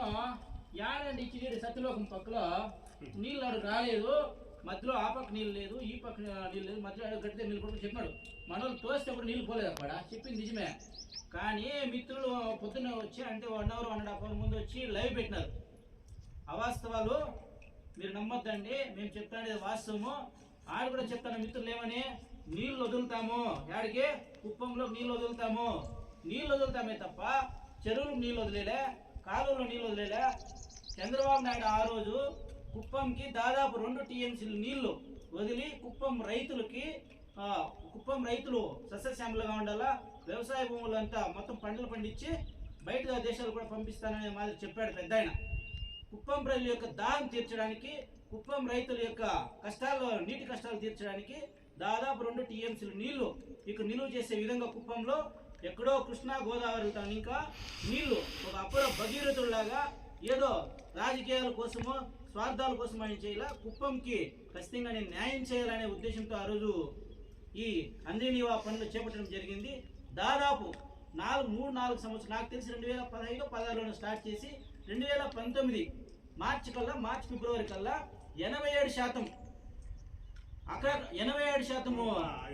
నేను యాడండి ఇచ్చి సత్యలోకం పక్కలో. నీళ్ళు అడుగు రాలేదు మధ్యలో ఆ పక్క నీళ్ళు లేదు ఈ పక్క నీళ్ళు లేదు మధ్యలో అడుగు కడితే నీళ్ళు కూడా చెప్పాడు మనోళ్ళు తోస్తే కూడా నీళ్ళు పోలేదు అక్కడ చెప్పింది నిజమే. కానీ మిత్రులు పొద్దున్న వచ్చి అంటే one hour one and half hour ముందు వచ్చి లైవ్ పెట్టినారు. అవాస్తవాలు మీరు నమ్మొద్దండి మేము చెప్తాను వాస్తవము. ఆడు కూడా చెప్తాను మిత్రులు ఏమని? నీళ్ళు వదులుతాము. యాడికి? కుప్పంలో నీళ్ళు వదులుతాము. నీళ్ళు వదులుతామే తప్ప చెరువులకు నీళ్ళు వదిలేలే. కాలువలో నీళ్ళు వదిలేదా? చంద్రబాబు నాయుడు ఆ రోజు కుప్పంకి దాదాపు రెండు టీఎంసీలు నీళ్ళు వదిలి కుప్పం రైతులకి కుప్పం రైతులు సస్యశ్యామలుగా ఉండాలా? వ్యవసాయ భూములంతా మొత్తం పంటలు పండించి బయట దేశాలు కూడా పంపిస్తాననే మాదిరి చెప్పాడు పెద్ద ఆయన కుప్పం ప్రజల యొక్క దాహం తీర్చడానికి కుప్పం రైతుల యొక్క కష్టాలు నీటి కష్టాలు తీర్చడానికి దాదాపు రెండు టీఎంసీలు నీళ్ళు ఇక నిలువ చేసే విధంగా కుప్పంలో ఎక్కడో కృష్ణా గోదావరి తాను ఇంకా నీళ్ళు ఒక అప్పుడ భగీరథుల్లాగా ఏదో రాజకీయాల కోసమో స్వార్థాల కోసం ఆయన చేయాల? కుప్పంకి ఖచ్చితంగా నేను న్యాయం చేయాలనే ఉద్దేశంతో ఆ రోజు ఈ అంజనీవా పనులు చేపట్టడం జరిగింది. దాదాపు నాలుగు మూడు నాలుగు సంవత్సరాలు నాకు తెలిసి రెండు వేల పదహైదు పదహారులో స్టార్ట్ చేసి రెండు వేల పంతొమ్మిది మార్చి కల్లా మార్చి ఫిబ్రవరి కల్లా ఎనభై ఏడు శాతం. అక్కడ ఎనభై ఏడు శాతము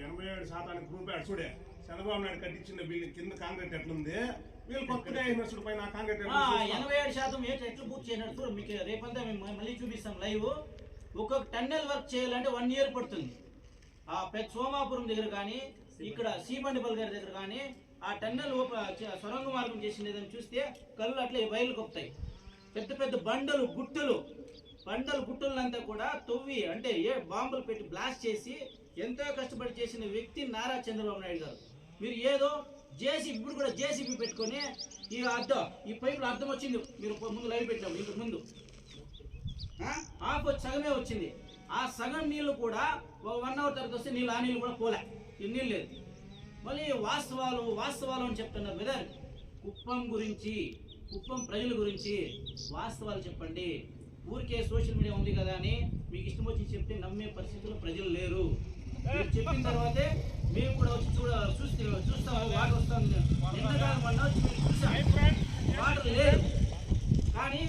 ఎనభై ఏడు శాతానికి రూపాయలు చూడే. చంద్రబాబు నాయుడు కట్టించిన బిల్డింగ్ కింద కాంక్రీట్ ఎట్లుంది? వీళ్ళు కొత్తగా ఇన్వెస్టర్ పైన కాంక్రీట్ చూస్తాం. ఎనభై ఏడు శాతం ఏంటి ఎట్లా పూర్తి చూడు మీకు రేపంతా మేము మళ్ళీ చూపిస్తాం లైవ్. ఒక్కొక్క టన్నెల్ వర్క్ చేయాలంటే వన్ ఇయర్ పడుతుంది. ఆ పెద్ద సోమాపురం దగ్గర కానీ ఇక్కడ సీబండిపల్ గారి దగ్గర కానీ ఆ టన్నెల్ సొరంగ మార్గం చేసిన ఏదైనా చూస్తే కళ్ళు అట్లా బయలు కొప్తాయి పెద్ద పెద్ద బండలు గుట్టలు బండలు గుట్టలంతా కూడా తవ్వి అంటే ఏ బాంబులు పెట్టి బ్లాస్ట్ చేసి ఎంతో కష్టపడి చేసిన వ్యక్తి నారా చంద్రబాబు నాయుడు గారు. మీరు ఏదో జేసీబీ ఇప్పుడు కూడా జేసీబీ పెట్టుకొని ఈ అర్థం ఈ పైపులో అర్థం వచ్చింది. మీరు ముందు లైన్ పెట్టాము ఇంతకు ముందు. ఆ? సగమే వచ్చింది. ఆ సగం నీళ్ళు కూడా ఒక వన్ అవర్ తర్వాత వస్తే నీళ్ళు ఆ నీళ్ళు కూడా పోలే. ఈ నీళ్ళు లేదు. మళ్ళీ వాస్తవాలు వాస్తవాలు అని చెప్తున్నారు వెదర్ కుప్పం గురించి కుప్పం ప్రజల గురించి వాస్తవాలు చెప్పండి. ఊరికే సోషల్ మీడియా ఉంది కదా అని మీకు ఇష్టం వచ్చి చెప్తే నమ్మే పరిస్థితుల్లో ప్రజలు లేరు. చెప్పిన తర్వాతే మేము కూడా వచ్చి చూడ చూస్తే చూస్తాము వాటర్ వస్తాం. ఎంతకాలం మొన్న వచ్చి మీరు చూసాం. వాటర్ లేదు. కానీ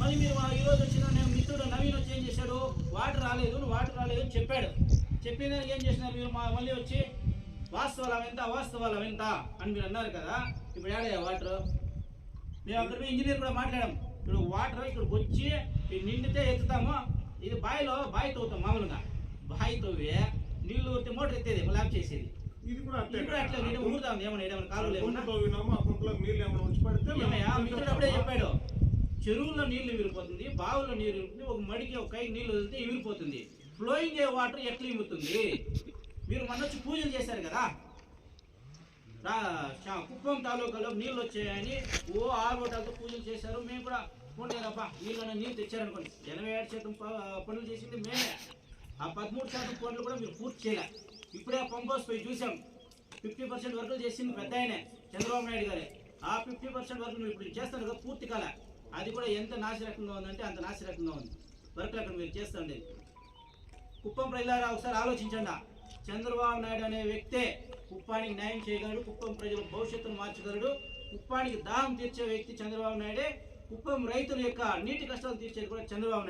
మళ్ళీ మీరు మా ఈరోజు వచ్చిన నేను మిత్రుడు నవీన్ వచ్చి ఏం చేశాడు? వాటర్ రాలేదు వాటర్ రాలేదు అని చెప్పాడు. చెప్పిన ఏం చేసినారు మీరు? మా మళ్ళీ వచ్చి వాస్తవాలు అవెంత అవాస్తవాలు అవెంత అని మీరు అన్నారు కదా. ఇప్పుడు ఏడయ్యా వాటర్. మేము అక్కడ ఇంజనీర్ కూడా మాట్లాడాం. ఇప్పుడు వాటర్ ఇక్కడికి వచ్చి నిండితే ఎత్తుతాము. ఇది బావిలో బావి తవ్వుతాం మామూలుగా. బావి తవ్వి నీళ్ళు ఊరితే మోటార్ ఎత్తేది ఆఫ్ చేసేది. ఇది కూడా అంతే అట్లా నీళ్ళు ఊరుతాం ఏమన్నా. ఏమన్నా ఆ ఏమైనా పడితే మిత్రుడు అప్పుడే చెప్పాడు చెరువుల్లో నీళ్ళు విరిపోతుంది బావుల్లో నీరు విరుగుతుంది ఒక మడికి ఒక కై నీళ్ళు వదిలితే విరిపోతుంది ఫ్లోయింగ్ అయ్యే వాటర్ ఎట్లా ఇమ్ముతుంది మీరు మొన్న వచ్చి పూజలు చేశారు కదా? కుప్పం తాలూకాలో నీళ్ళు వచ్చాయని ఓ ఆరుగోటాలతో పూజలు చేశారు మేము కూడా పోలేదప్పా నీళ్ళు నీళ్ళు తెచ్చారనుకోండి. ఎనభై ఏడు శాతం పనులు చేసింది మేమే. ఆ పదమూడు శాతం కోట్లు కూడా మీరు పూర్తి చేయలే. ఇప్పుడే పంప్ హౌస్ పోయి చూసాం. ఫిఫ్టీ పర్సెంట్ వర్కులు చేసింది పెద్ద ఆయనే చంద్రబాబు నాయుడు గారే. ఆ ఫిఫ్టీ పర్సెంట్ వర్క్ మీరు ఇప్పుడు చేస్తారు కదా పూర్తి కాల. అది కూడా ఎంత నాశరకంగా ఉందంటే అంత నాశరకంగా ఉంది. వర్క్ అక్కడ మీరు చేస్తూ కుప్పం ప్రజలారా ఒకసారి ఆలోచించండి. చంద్రబాబు నాయుడు అనే వ్యక్తే కుప్పానికి న్యాయం చేయగలడు కుప్పం ప్రజల భవిష్యత్తును మార్చగలడు. కుప్పానికి దాహం తీర్చే వ్యక్తి చంద్రబాబు నాయుడే. కుప్పం రైతుల యొక్క నీటి కష్టాలు తీర్చేది కూడా చంద్రబాబు నాయుడు.